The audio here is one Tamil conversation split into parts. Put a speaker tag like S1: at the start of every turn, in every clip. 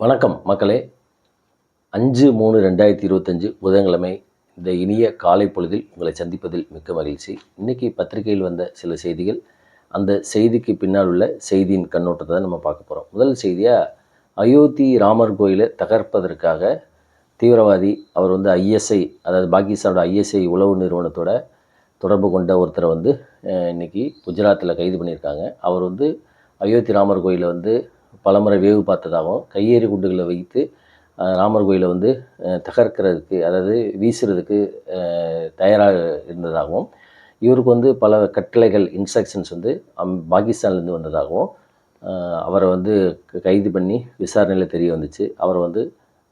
S1: வணக்கம் மக்களே. அஞ்சு மூணு ரெண்டாயிரத்தி இருபத்தஞ்சு புதன்கிழமை இந்த இனிய காலை பொழுதில் உங்களை சந்திப்பதில் மிக்க மகிழ்ச்சி. இன்றைக்கி பத்திரிகையில் வந்த சில செய்திகள் அந்த செய்திக்கு பின்னால் உள்ள செய்தியின் கண்ணோட்டத்தை தான் நம்ம பார்க்க போகிறோம் முதல் செய்தியாக அயோத்தி ராமர் கோயிலை தகர்ப்பதற்காக தீவிரவாதி அவர் வந்து ஐஎஸ்ஐ அதாவது பாகிஸ்தானோட ஐஎஸ்ஐ உளவு நிறுவனத்தோட தொடர்பு கொண்ட ஒருத்தரை வந்து இன்றைக்கி இன்னைக்கு குஜராத்தில் கைது பண்ணியிருக்காங்க. அவர் வந்து அயோத்தி ராமர் கோயிலை வந்து பலமுறை வேவு பார்த்ததாகவும் கையேறி குண்டுகளை வைத்து ராமர் கோயிலை வந்து தகர்க்கிறதுக்கு அதாவது வீசுறதுக்கு தயாராக இருந்ததாகவும் இவருக்கு வந்து பல கட்டளைகள் இன்ஸ்ட்ரக்ஷன்ஸ் வந்து அம் பாகிஸ்தான்லேருந்து வந்ததாகவும் அவரை வந்து க- கைது பண்ணி விசாரணையில் தெரிய வந்துச்சு. அவரை வந்து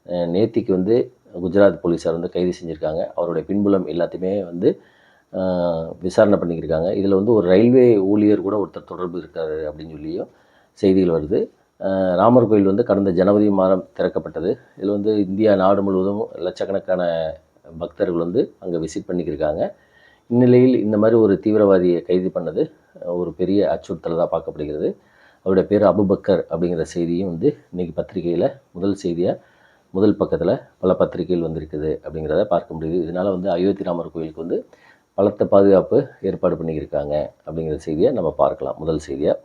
S1: நேத்திக்கு வந்து குஜராத் போலீஸார் வந்து கைது செஞ்சுருக்காங்க. அவருடைய பின்புலம் எல்லாத்தையுமே வந்து விசாரணை பண்ணிக்கிருக்காங்க இதில் வந்து ஒரு ரயில்வே ஊழியர் கூட ஒருத்தர் தொடர்பு இருக்கார் அப்படின்னு சொல்லியும் செய்திகள் வருது. ராமர் கோயில் வந்து கடந்த ஜனவரி மாதம் திறக்கப்பட்டது. இதில் வந்து இந்தியா நாடு முழுவதும் லட்சக்கணக்கான பக்தர்கள் வந்து அங்கே விசிட் பண்ணிக்கிருக்காங்க. இந்நிலையில் இந்த மாதிரி ஒரு தீவிரவாதியை கைது பண்ணது ஒரு பெரிய அச்சுறுத்தலாக பார்க்கப்படுகிறது. அவருடைய பேர் அபுபக்கர் அப்படிங்கிற செய்தியும் வந்து இன்றைக்கி பத்திரிகையில் முதல் செய்தியாக முதல் பக்கத்தில் பல பத்திரிகைகள் வந்திருக்குது அப்படிங்கிறத பார்க்க முடியுது. இதனால் வந்து அயோத்தி ராமர் கோயிலுக்கு வந்து பலத்த பாதுகாப்பு ஏற்பாடு பண்ணியிருக்காங்க அப்படிங்கிற செய்தியை நம்ம பார்க்கலாம். முதல் செய்தியாக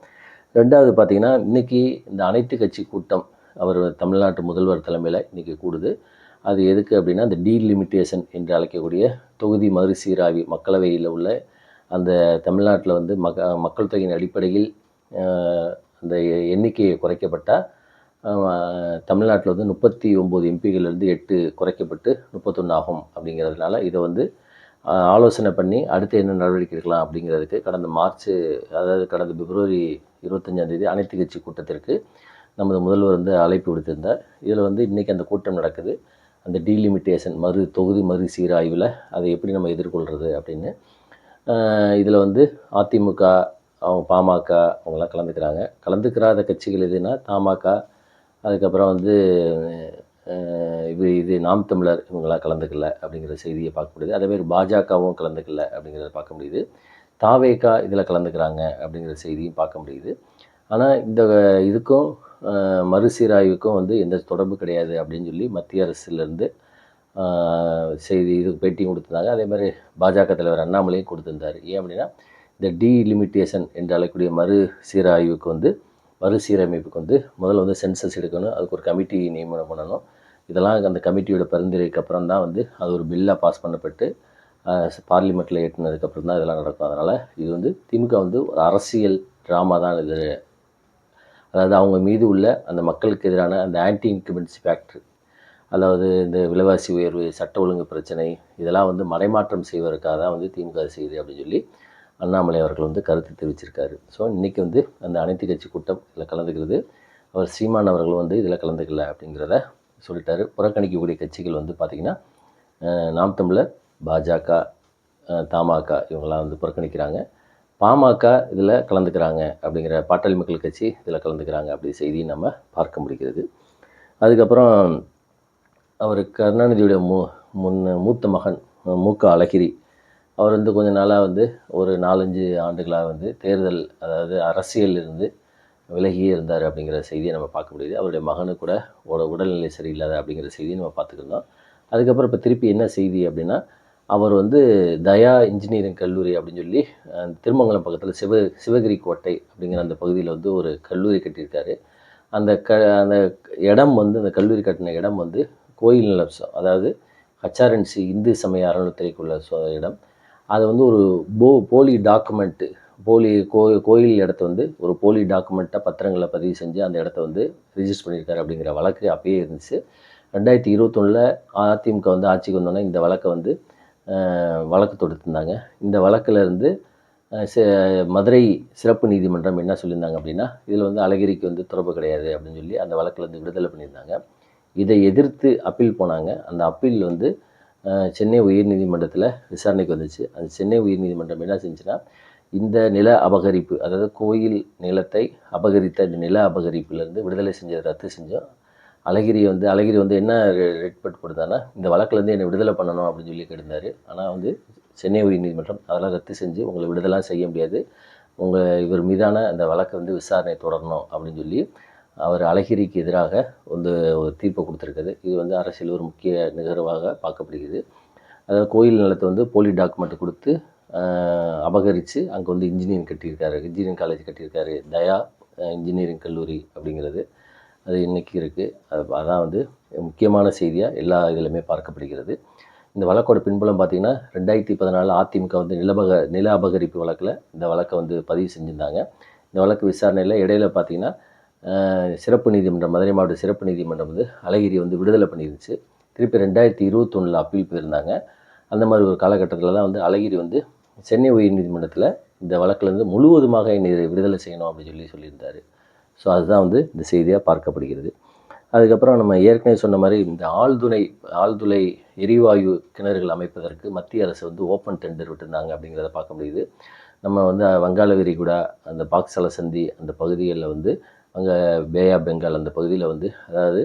S1: ரெண்டாவது பார்த்திங்கன்னா இன்றைக்கி இந்த அனைத்து கட்சி கூட்டம் அவர் தமிழ்நாட்டு முதல்வர் தலைமையில் இன்றைக்கி கூடுது. அது எதுக்கு அப்படின்னா இந்த டீலிமிட்டேஷன் என்று அழைக்கக்கூடிய தொகுதி மறுசீராய்வு மக்களவையில் உள்ள அந்த தமிழ்நாட்டில் வந்து மக மக்கள் தொகையின் அடிப்படையில் அந்த எண்ணிக்கையை குறைக்கப்பட்டால் தமிழ்நாட்டில் வந்து முப்பத்தி ஒம்பது எம்பிகளிலிருந்து எட்டு குறைக்கப்பட்டு முப்பத்தொன்று ஆகும் அப்படிங்கிறதுனால இதை வந்து ஆலோசனை பண்ணி அடுத்து என்ன நடவடிக்கை எடுக்கலாம் அப்படிங்கிறதுக்கு கடந்த மார்ச் அதாவது கடந்த பிப்ரவரி இருபத்தஞ்சாந்தேதி அனைத்து கட்சி கூட்டத்திற்கு நமது முதல்வர் வந்து அழைப்பு விடுத்திருந்தார். இதில் வந்து இன்றைக்கி அந்த கூட்டம் நடக்குது. அந்த டீலிமிட்டேஷன் மறு தொகுதி மறு சீராய்வில் அதை எப்படி நம்ம எதிர்கொள்கிறது அப்படின்னு இதில் வந்து அதிமுக அவங்க பாமக அவங்களாம் கலந்துக்கிறாங்க. கலந்துக்கிறாத கட்சிகள் எதுனா தமாக அதுக்கப்புறம் வந்து இது இது நாம் தமிழர் இவங்களாம் கலந்துக்கல அப்படிங்கிற செய்தியை பார்க்க முடியுது. அதே மாதிரி பாஜகவும் கலந்துக்கல அப்படிங்கிறத பார்க்க முடியுது. தாவேகா இதில் கலந்துக்கிறாங்க அப்படிங்கிற செய்தியும் பார்க்க முடியுது. ஆனால் இந்த இதுக்கும் மறுசீராய்வுக்கும் வந்து எந்த தொடர்பு கிடையாது அப்படின்னு சொல்லி மத்திய அரசுலேருந்து செய்தி இது பேட்டியும் கொடுத்துருந்தாங்க. அதே மாதிரி பாஜக தலைவர் அண்ணாமலையும் கொடுத்துருந்தார். ஏன் அப்படின்னா இந்த டீலிமிட்டேஷன் என்று அழைக்கக்கூடிய மறு சீராய்வுக்கு வந்து மறுசீரமைப்புக்கு வந்து முதல்ல வந்து சென்சஸ் எடுக்கணும். அதுக்கு ஒரு கமிட்டி நியமனம் பண்ணணும். இதெல்லாம் அந்த கமிட்டியோட பரிந்துரைக்கு அப்புறம் தான் வந்து அது ஒரு பில்லாக பாஸ் பண்ணப்பட்டு பார்லிமெண்ட்டில் ஏற்றினதுக்கப்புறம் தான் இதெல்லாம் நடக்கும். அதனால் இது வந்து திமுக வந்து ஒரு அரசியல் ட்ராமா தான் இது. அதாவது அவங்க மீது உள்ள அந்த மக்களுக்கு எதிரான அந்த ஆன்டி இன்கிரிமென்சி ஃபேக்ட்ரி அதாவது இந்த விலைவாசி உயர்வு சட்ட ஒழுங்கு பிரச்சனை இதெல்லாம் வந்து மறைமாற்றம் செய்வதற்காக தான் வந்து திமுக இது செய்யுது அப்படின்னு சொல்லி அண்ணாமலை அவர்கள் வந்து கருத்து தெரிவிச்சிருக்காரு. ஸோ இன்றைக்கி வந்து அந்த அனைத்து கட்சி கூட்டம் இதில் கலந்துக்கிறது. அவர் சீமான் அவர்களும் வந்து இதில் கலந்துக்கல அப்படிங்கிறத சொல்லிட்டாரு. புறக்கணிக்கக்கூடிய கட்சிகள் வந்து பார்த்திங்கன்னா நாம் தமிழர் பாஜக தமாக இவங்களாம் வந்து புறக்கணிக்கிறாங்க. பாமக இதில் கலந்துக்கிறாங்க அப்படிங்கிற பாட்டாளி மக்கள் கட்சி இதில் கலந்துக்கிறாங்க அப்படி செய்தியை நம்ம பார்க்க முடிகிறது. அதுக்கப்புறம் அவர் கருணாநிதியுடைய மூ முன் மூத்த மகன் மூக்க அழகிரி அவர் வந்து கொஞ்ச நாளாக வந்து ஒரு நாலஞ்சு ஆண்டுகளாக வந்து தேர்தல் அதாவது அரசியல் இருந்து விலகியே இருந்தார் அப்படிங்கிற செய்தியை நம்ம பார்க்க முடியுது. அவருடைய மகனு கூட உட உடல்நிலை சரியில்லாத அப்படிங்கிற செய்தியை நம்ம பார்த்துக்கிருந்தோம் அதுக்கப்புறம் இப்போ திருப்பி என்ன செய்தி அப்படின்னா அவர் வந்து தயா இன்ஜினியரிங் கல்லூரி அப்படின்னு சொல்லி திருமங்கலம் பக்கத்தில் சிவ சிவகிரி கோட்டை அப்படிங்கிற அந்த பகுதியில் வந்து ஒரு கல்லூரி கட்டியிருக்காரு. அந்த க அந்த இடம் வந்து அந்த கல்லூரி கட்டின இடம் வந்து கோயில் நிலம் அதாவது ஹச்ஆர்என்சி இந்து சமய அறநிலைத்துறைக்குள்ள சொ இடம். அது வந்து ஒரு போ போலி டாக்குமெண்ட்டு போலி கோ கோயில் இடத்த வந்து ஒரு போலி டாக்குமெண்ட்டாக பத்திரங்களை பதிவு செஞ்சு அந்த இடத்த வந்து ரிஜிஸ்டர் பண்ணியிருக்காரு அப்படிங்கிற வழக்கு அப்பயே இருந்துச்சு. ரெண்டாயிரத்தி இருபத்தொன்னில் அதிமுக வந்து ஆட்சிக்கு வந்தோன்னே இந்த வழக்கை வந்து வழக்கு தொடுத்திருந்தாங்க. இந்த வழக்கில் இருந்து மதுரை சிறப்பு நீதிமன்றம் என்ன சொல்லியிருந்தாங்க அப்படின்னா இதில் வந்து அழகிரிக்கு வந்து தொடர்பு கிடையாது அப்படின்னு சொல்லி அந்த வழக்கில் வந்து விடுதலை பண்ணியிருந்தாங்க. இதை எதிர்த்து அப்பீல் போனாங்க. அந்த அப்பீல் வந்து சென்னை உயர்நீதிமன்றத்தில் விசாரணைக்கு வந்துச்சு. அந்த சென்னை உயர்நீதிமன்றம் என்ன செஞ்சுன்னா இந்த நில அபகரிப்பு அதாவது கோயில் நிலத்தை அபகரித்த இந்த நில அபகரிப்புலேருந்து விடுதலை செஞ்சதை ரத்து செஞ்சோம். அழகிரி வந்து அழகிரி வந்து என்ன ரெட்பட் கொடுத்தான்னா இந்த வழக்குலேருந்து என்னை விடுதலை பண்ணணும் அப்படின்னு சொல்லி கேட்டிருந்தார். ஆனால் வந்து சென்னை உயர்நீதிமன்றம் அதெல்லாம் ரத்து செஞ்சு உங்களை விடுதலாம் செய்ய முடியாது. உங்கள் இவர் மீதான அந்த வழக்கை வந்து விசாரணை தொடரணும் அப்படின்னு சொல்லி அவர் அழகிரிக்கு எதிராக வந்து ஒரு தீர்ப்பை கொடுத்துருக்குது இது வந்து அரசியல் ஒரு முக்கிய நிகழ்வாக பார்க்கப்படுகிறது. அதாவது கோயில் நிலத்தை வந்து போலி டாக்குமெண்ட் கொடுத்து அபகரித்து அங்கே வந்து இன்ஜினியரிங் கட்டியிருக்காரு. இன்ஜினியரிங் காலேஜ் கட்டியிருக்காரு தயா இன்ஜினியரிங் கல்லூரி அப்படிங்கிறது. அது இன்னைக்கு இருக்குது அது அதான் வந்து முக்கியமான செய்தியாக எல்லா இதிலுமே பார்க்கப்படுகிறது. இந்த வழக்கோட பின்புலம் பார்த்தீங்கன்னா ரெண்டாயிரத்தி பதினாலு அதிமுக வந்து நிலபக நில அபகரிப்பு வழக்கில் இந்த வழக்கை வந்து பதிவு செஞ்சுருந்தாங்க. இந்த வழக்கு விசாரணையில் இடையில பார்த்தீங்கன்னா சிறப்பு நீதிமன்றம் மதுரை மாவட்ட சிறப்பு நீதிமன்றம் வந்து அழகிரி வந்து விடுதலை பண்ணிருந்துச்சு. திருப்பி ரெண்டாயிரத்தி இருபத்தொன்னில் அப்பீல் போயிருந்தாங்க. அந்த மாதிரி ஒரு காலகட்டத்தில் தான் வந்து அழகிரி வந்து சென்னை உயர்நீதிமன்றத்தில் இந்த வழக்கிலேருந்து முழுவதுமாக என்னை விடுதலை செய்யணும் அப்படின்னு சொல்லி சொல்லியிருந்தார். ஸோ அதுதான் வந்து இந்த செய்தியாக பார்க்கப்படுகிறது. அதுக்கப்புறம் நம்ம ஏற்கனவே சொன்ன மாதிரி இந்த ஆழ்துளை ஆழ்துளை எரிவாயு கிணறுகள் அமைப்பதற்கு மத்திய அரசு வந்து ஓப்பன் டெண்டர் விட்டிருந்தாங்க அப்படிங்கிறத பார்க்க முடியுது. நம்ம வந்து வங்காள விரிகுடா அந்த பாக்ஸல சந்தி அந்த பகுதிகளில் வந்து அங்கே பேயா பெங்கால் அந்த பகுதியில் வந்து அதாவது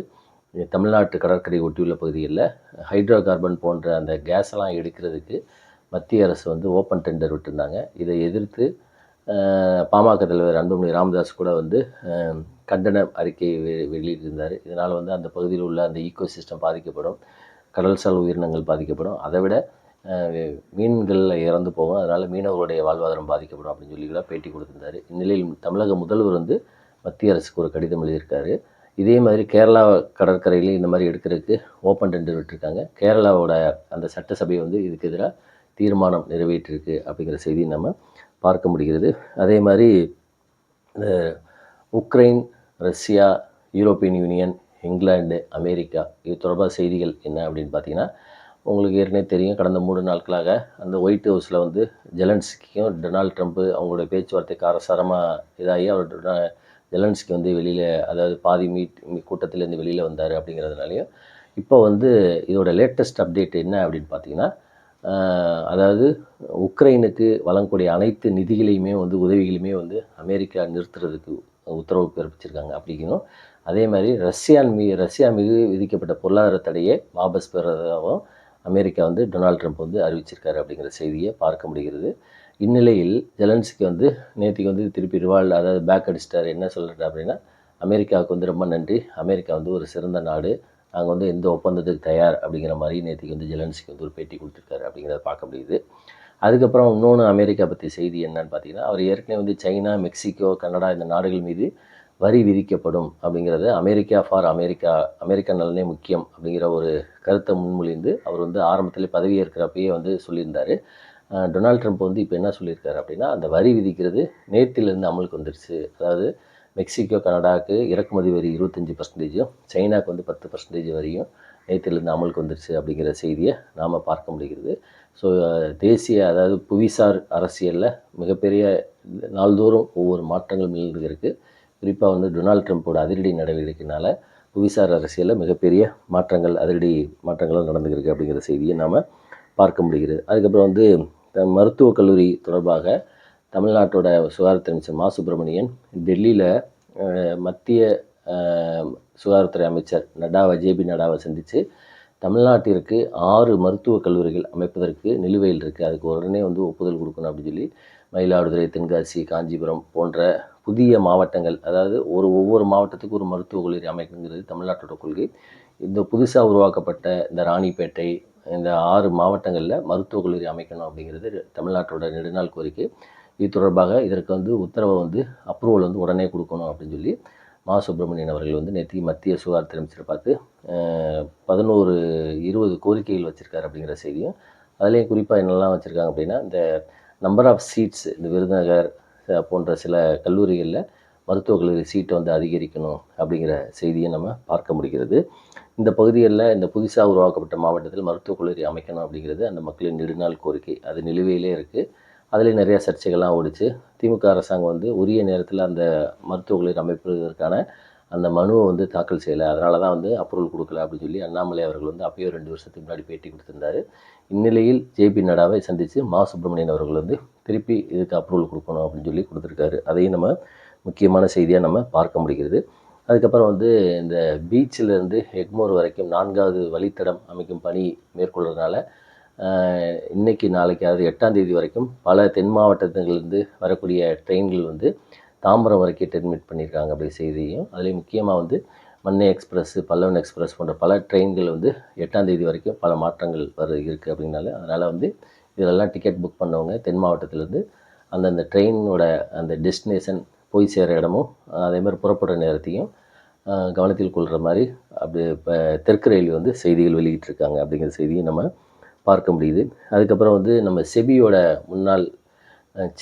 S1: தமிழ்நாட்டு கடற்கரை ஒட்டியுள்ள பகுதிகளில் ஹைட்ரோ கார்பன் போன்ற அந்த கேஸ் எல்லாம் எடுக்கிறதுக்கு மத்திய அரசு வந்து ஓப்பன் டெண்டர் விட்டிருந்தாங்க. இதை எதிர்த்து பாமக தலைவர் அன்புமணி ராமதாஸ் கூட வந்து கண்டன அறிக்கை வெ- வெளியிட்டிருந்தார். இதனால் வந்து அந்த பகுதியில் உள்ள அந்த ஈக்கோ சிஸ்டம் பாதிக்கப்படும் கடல்சால் உயிரினங்கள் பாதிக்கப்படும். அதை விட மீன்களில் மீன்கள் இறந்து போகும். அதனால் மீனவர்களுடைய வாழ்வாதாரம் பாதிக்கப்படும் அப்படின்னு சொல்லி கூட பேட்டி கொடுத்துருந்தாரு. இந்நிலையில் தமிழக முதல்வர் வந்து மத்திய அரசுக்கு ஒரு கடிதம் எழுதியிருக்காரு. இதே மாதிரி கேரளா கடற்கரையிலையும் இந்த மாதிரி எடுக்கிறதுக்கு ஓப்பன் டெண்டர் விட்டுருக்காங்க. கேரளாவோட அந்த சட்டசபை வந்து இதுக்கு எதிராக தீர்மானம் நிறைவேற்றிருக்கு அப்படிங்கிற செய்தி நம்ம பார்க்க முடிகிறது. அதே மாதிரி Ukraine Russia European Union England America இது தொடர்பாக செய்திகள் என்ன அப்படின்னு பார்த்தீங்கன்னா உங்களுக்கு ஏற்கனவே தெரியும் கடந்த மூணு நாட்களாக அந்த ஒயிட் ஹவுஸில் வந்து ஜெலன்ஸ்கியும் டொனால்ட் ட்ரம்ப்பு அவங்களுடைய பேச்சுவார்த்தை காரசாரமாக இதாகி அவர் ஜெலன்ஸ்கி வந்து வெளியில் அதாவது பாதி மீட் கூட்டத்திலேருந்து வெளியில் வந்தார் அப்படிங்கிறதுனாலையும் இப்போ வந்து இதோட லேட்டஸ்ட் அப்டேட் என்ன அப்படின்னு பார்த்தீங்கன்னா அதாவது உக்ரைனுக்கு வழங்கக்கூடிய அனைத்து நிதிகளையுமே வந்து உதவிகளையுமே வந்து அமெரிக்கா நிறுத்துறதுக்கு உத்தரவு பிறப்பிச்சிருக்காங்க அப்படிங்கணும் அதே மாதிரி ரஷ்யான் மீ ரஷ்யா மீது விதிக்கப்பட்ட பொருளாதார தடையை வாபஸ் பெறதாகவும் அமெரிக்கா வந்து டொனால்ட் ட்ரம்ப் வந்து அறிவிச்சிருக்காரு அப்படிங்கிற செய்தியை பார்க்க முடிகிறது. இந்நிலையில் ஜெலன்ஸ்கி வந்து நேற்றுக்கு வந்து திருப்பி ரிவால்ட் அதாவது பேக் அடிச்சிட்டார். என்ன சொல்கிறார் அப்படின்னா அமெரிக்காவுக்கு வந்து ரொம்ப நன்றி. அமெரிக்கா வந்து ஒரு சிறந்த நாடு. நாங்கள் வந்து எந்த ஒப்பந்தத்துக்கு தயார் அப்படிங்கிற மாதிரி நேற்றுக்கு வந்து ஜெலன்ஸ்க்கு வந்து ஒரு பேட்டி கொடுத்துருக்காரு அப்படிங்கிறத பார்க்க முடியுது. அதுக்கப்புறம் இன்னொன்று அமெரிக்கா பற்றி செய்தி என்னன்னு பார்த்தீங்கன்னா அவர் ஏற்கனவே வந்து சைனா மெக்சிகோ கனடா இந்த நாடுகள் மீது வரி விதிக்கப்படும் அப்படிங்கிறது அமெரிக்கா ஃபார் அமெரிக்கா அமெரிக்கா நலனே முக்கியம் அப்படிங்கிற ஒரு கருத்தை முன்மொழிந்து அவர் வந்து ஆரம்பத்தில் பதவியேற்கிறப்பயே வந்து சொல்லியிருந்தார். டொனால்ட் ட்ரம்ப் வந்து இப்போ என்ன சொல்லியிருக்காரு அப்படின்னா அந்த வரி விதிக்கிறது நேற்றிலேருந்து அமலுக்கு வந்துருச்சு. அதாவது மெக்சிகோ கனடாவுக்கு இறக்குமதி வரி இருபத்தஞ்சி பர்சன்டேஜும் சைனாக்கு வந்து பத்து பர்சன்டேஜ் வரியும் நேற்றுலேருந்து அமலுக்கு வந்துருச்சு அப்படிங்கிற செய்தியை நாம் பார்க்க முடிகிறது. ஸோ தேசிய அதாவது புவிசார் அரசியலில் மிகப்பெரிய நாள்தோறும் ஒவ்வொரு மாற்றங்கள் நிகழ்ந்துருக்கு குறிப்பாக வந்து டொனால்ட் ட்ரம்ப்போட அதிரடி நடவடிக்கையினால புவிசார் அரசியலில் மிகப்பெரிய மாற்றங்கள் அதிரடி மாற்றங்களும் நடந்துருக்கு அப்படிங்கிற செய்தியை நாம் பார்க்க முடிகிறது. அதுக்கப்புறம் வந்து த- மருத்துவக் கல்லூரி தொடர்பாக தமிழ்நாட்டோட சுகாதாரத்துறை அமைச்சர் மா. சுப்பிரமணியன் டெல்லியில் மத்திய சுகாதாரத்துறை அமைச்சர் நடாவை ஜேபி நடாவை சந்தித்து தமிழ்நாட்டிற்கு ஆறு மருத்துவக் கல்லூரிகள் அமைப்பதற்கு நிலுவையில் இருக்குது அதுக்கு உடனே வந்து ஒப்புதல் கொடுக்கணும் அப்படின்னு சொல்லி மயிலாடுதுறை தென்காசி காஞ்சிபுரம் போன்ற புதிய மாவட்டங்கள் அதாவது ஒரு ஒவ்வொரு மாவட்டத்துக்கு ஒரு மருத்துவக் கல்லூரி அமைக்கணுங்கிறது தமிழ்நாட்டோட கொள்கை. இந்த புதுசாக உருவாக்கப்பட்ட இந்த ராணிப்பேட்டை இந்த ஆறு மாவட்டங்களில் மருத்துவக் கல்லூரி அமைக்கணும் அப்படிங்கிறது தமிழ்நாட்டோட நெடுநாள் கோரிக்கை. இது தொடர்பாக இதற்கு வந்து உத்தரவை வந்து அப்ரூவல் வந்து உடனே கொடுக்கணும் அப்படின்னு சொல்லி மா சுப்பிரமணியன் அவர்கள் வந்து நேற்று மத்திய சுகாதாரத்துறை அமைச்சரை பார்த்து பதினோரு இருபது கோரிக்கைகள் வச்சுருக்காரு அப்படிங்கிற செய்தியும் அதுலேயும் குறிப்பாக என்னெல்லாம் வச்சுருக்காங்க அப்படின்னா இந்த நம்பர் ஆஃப் சீட்ஸ் இந்த விருதுநகர் போன்ற சில கல்லூரிகளில் மருத்துவக் கல்லூரி சீட்டை வந்து அதிகரிக்கணும் அப்படிங்கிற செய்தியை நம்ம பார்க்க முடிகிறது. இந்த பகுதிகளில் இந்த புதுசாக உருவாக்கப்பட்ட மாவட்டத்தில் மருத்துவக் கல்லூரி அமைக்கணும் அப்படிங்கிறது அந்த மக்களின் நெடுநாள் கோரிக்கை. அது நிலுவையிலே இருக்குது அதுலேயும் நிறைய சர்ச்சைகள்லாம் ஓடிச்சு. திமுக அரசாங்கம் வந்து உரிய நேரத்தில் அந்த மருத்துவக் கல்லூரி அமைப்பதற்கான அந்த மனுவை வந்து தாக்கல் செய்யலை. அதனால தான் வந்து அப்ரூவல் கொடுக்கல அப்படின்னு சொல்லி அண்ணாமலை அவர்கள் வந்து அப்பயோ ரெண்டு வருஷத்துக்கு முன்னாடி பேட்டி கொடுத்துருந்தாரு. இந்நிலையில் ஜேபி நடாவை சந்தித்து மா சுப்பிரமணியன் அவர்கள் வந்து திருப்பி இதுக்கு அப்ரூவல் கொடுக்கணும் அப்படின்னு சொல்லி கொடுத்துருக்காரு. அதையும் நம்ம முக்கியமான செய்தியாக நம்ம பார்க்க முடிகிறது. அதுக்கப்புறம் வந்து இந்த பீச்சில் இருந்து எக்மோர் வரைக்கும் நான்காவது வழித்தடம் அமைக்கும் பணி மேற்கொள்கிறதுனால இன்றைக்கி நாளைக்கு அதாவது எட்டாம் தேதி வரைக்கும் பல தென் மாவட்டத்திலிருந்து வரக்கூடிய ட்ரெயின்கள் வந்து தாம்பரம் வரைக்கும் டெர்மினேட் பண்ணியிருக்காங்க அப்படி செய்தியும் அதுலேயும் முக்கியமாக வந்து மண்ணை எக்ஸ்பிரஸ்ஸு பல்லவன் எக்ஸ்பிரஸ் போன்ற பல ட்ரெயின்கள் வந்து எட்டாம் தேதி வரைக்கும் பல மாற்றங்கள் வர இருக்குது அப்படின்னால அதனால் வந்து இதெல்லாம் டிக்கெட் புக் பண்ணவங்க தென் மாவட்டத்திலேருந்து அந்தந்த ட்ரெயினோட அந்த டெஸ்டினேஷன் போய் சேர இடமும் அதேமாதிரி புறப்படுற நேரத்தையும் கவனத்தில் கொள்கிற மாதிரி அப்படி இப்போ தெற்கு ரயில்வே வந்து செய்திகள் வெளியிட்டிருக்காங்க அப்படிங்கிற செய்தியும் நம்ம பார்க்க முடியுது. அதுக்கப்புறம் வந்து நம்ம செபியோட முன்னாள்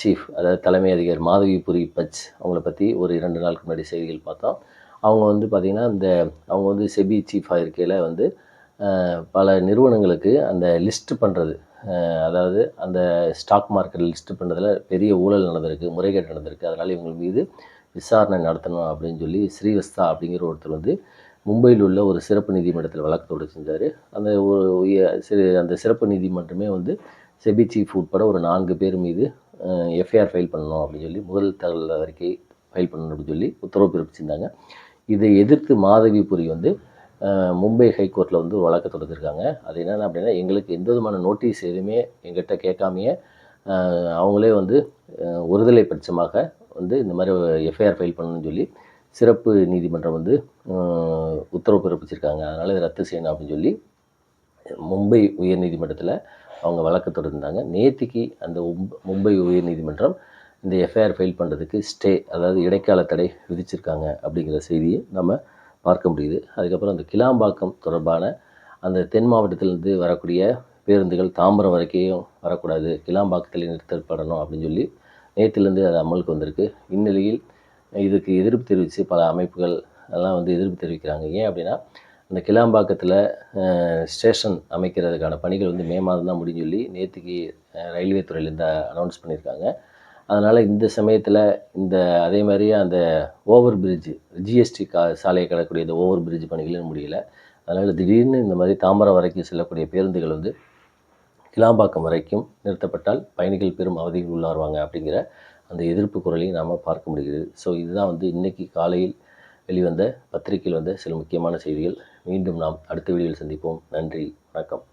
S1: சீஃப் அதாவது தலைமை அதிகாரி மாதவிபுரி பச் அவங்கள பற்றி ஒரு இரண்டு நாளுக்கு முன்னாடி செய்திகள் பார்த்தோம். அவங்க வந்து பார்த்திங்கன்னா இந்த அவங்க வந்து செபி சீஃபாக இருக்கையில் வந்து பல நிறுவனங்களுக்கு அந்த லிஸ்ட்டு பண்ணுறது அதாவது அந்த ஸ்டாக் மார்க்கெட் லிஸ்ட்டு பண்ணுறதுல பெரிய ஊழல் நடந்திருக்கு முறைகேடு நடந்திருக்கு. அதனால் இவங்க மீது விசாரணை நடத்தணும் அப்படின்னு சொல்லி ஸ்ரீவஸ்தா அப்படிங்கிற ஒருத்தர் வந்து மும்பையில் உள்ள ஒரு சிறப்பு நீதிமன்றத்தில் வழக்கு தொடர் செஞ்சார். அந்த ஒரு சிறு அந்த சிறப்பு நீதிமன்றமே வந்து செபி சீஃப் உட்பட ஒரு நான்கு பேர் மீது எஃப்ஐஆர் ஃபைல் பண்ணணும் அப்படின்னு சொல்லி முதல் தகவல் அறிக்கை ஃபைல் பண்ணணும் அப்படின்னு சொல்லி உத்தரவு பிறப்பிச்சிருந்தாங்க. இதை எதிர்த்து மாதவிபுரி வந்து மும்பை ஹைகோர்ட்டில் வந்து ஒரு வழக்கு தொடர்ந்துருக்காங்க அது என்னென்ன அப்படின்னா எங்களுக்கு எந்த விதமான நோட்டீஸ் எதுவுமே எங்கிட்ட கேட்காமையே அவங்களே வந்து ஒருதலை பட்சமாக வந்து இந்த மாதிரி எஃப்ஐஆர் ஃபைல் பண்ணணும்னு சொல்லி சிறப்பு நீதிமன்றம் வந்து உத்தரவு பிறப்பிச்சிருக்காங்க. அதனால் இதை ரத்து செய்யணும் அப்படின்னு சொல்லி மும்பை உயர்நீதிமன்றத்தில் அவங்க வழக்கு தொடர்ந்தாங்க. நேத்திக்கு அந்த மும்பை உயர்நீதிமன்றம் இந்த எஃப்ஐஆர் ஃபைல் பண்ணுறதுக்கு ஸ்டே அதாவது இடைக்கால தடை விதிச்சிருக்காங்க அப்படிங்கிற செய்தியை நம்ம பார்க்க முடியுது. அதுக்கப்புறம் அந்த கிளாம்பாக்கம் தொடர்பான அந்த தென் மாவட்டத்திலேருந்து வரக்கூடிய பேருந்துகள் தாம்பரம் வரைக்கும் வரக்கூடாது. கிளாம்பாக்கத்தில் நிறுத்தப்படணும் அப்படின்னு சொல்லி நேற்றுலேருந்து அது அமலுக்கு வந்திருக்கு. இந்நிலையில் இதுக்கு எதிர்ப்பு தெரிவித்து பல அமைப்புகள் எல்லாம் வந்து எதிர்ப்பு தெரிவிக்கிறாங்க. ஏன் அப்படின்னா அந்த கிளாம்பாக்கத்தில் ஸ்டேஷன் அமைக்கிறதுக்கான பணிகள் வந்து மே மாதம் தான் முடிஞ்சு சொல்லி நேற்றுக்கு ரயில்வே துறையிலேருந்து அனௌன்ஸ் பண்ணியிருக்காங்க. அதனால் இந்த சமயத்தில் இந்த அதே மாதிரி அந்த ஓவர் பிரிட்ஜு ஜிஎஸ்டி கா சாலையை கடக்கூடிய இந்த ஓவர் பிரிட்ஜ் பணிகளும் முடியல. அதனால் திடீர்னு இந்த மாதிரி தாம்பரம் வரைக்கும் செல்லக்கூடிய பேருந்துகள் வந்து கிளாம்பாக்கம் வரைக்கும் நிறுத்தப்பட்டால் பயணிகள் பெரும் அவதிகள் உள்ளாருவாங்க அப்படிங்கிற அந்த எதிர்ப்பு குரலையும் நாம் பார்க்க முடிகிறது. ஸோ இதுதான் வந்து இன்றைக்கி காலையில் வெளிவந்த பத்திரிகையில் வந்த சில முக்கியமான செய்திகள். மீண்டும் நாம் அடுத்த வீடியோவில் சந்திப்போம். நன்றி. வணக்கம்.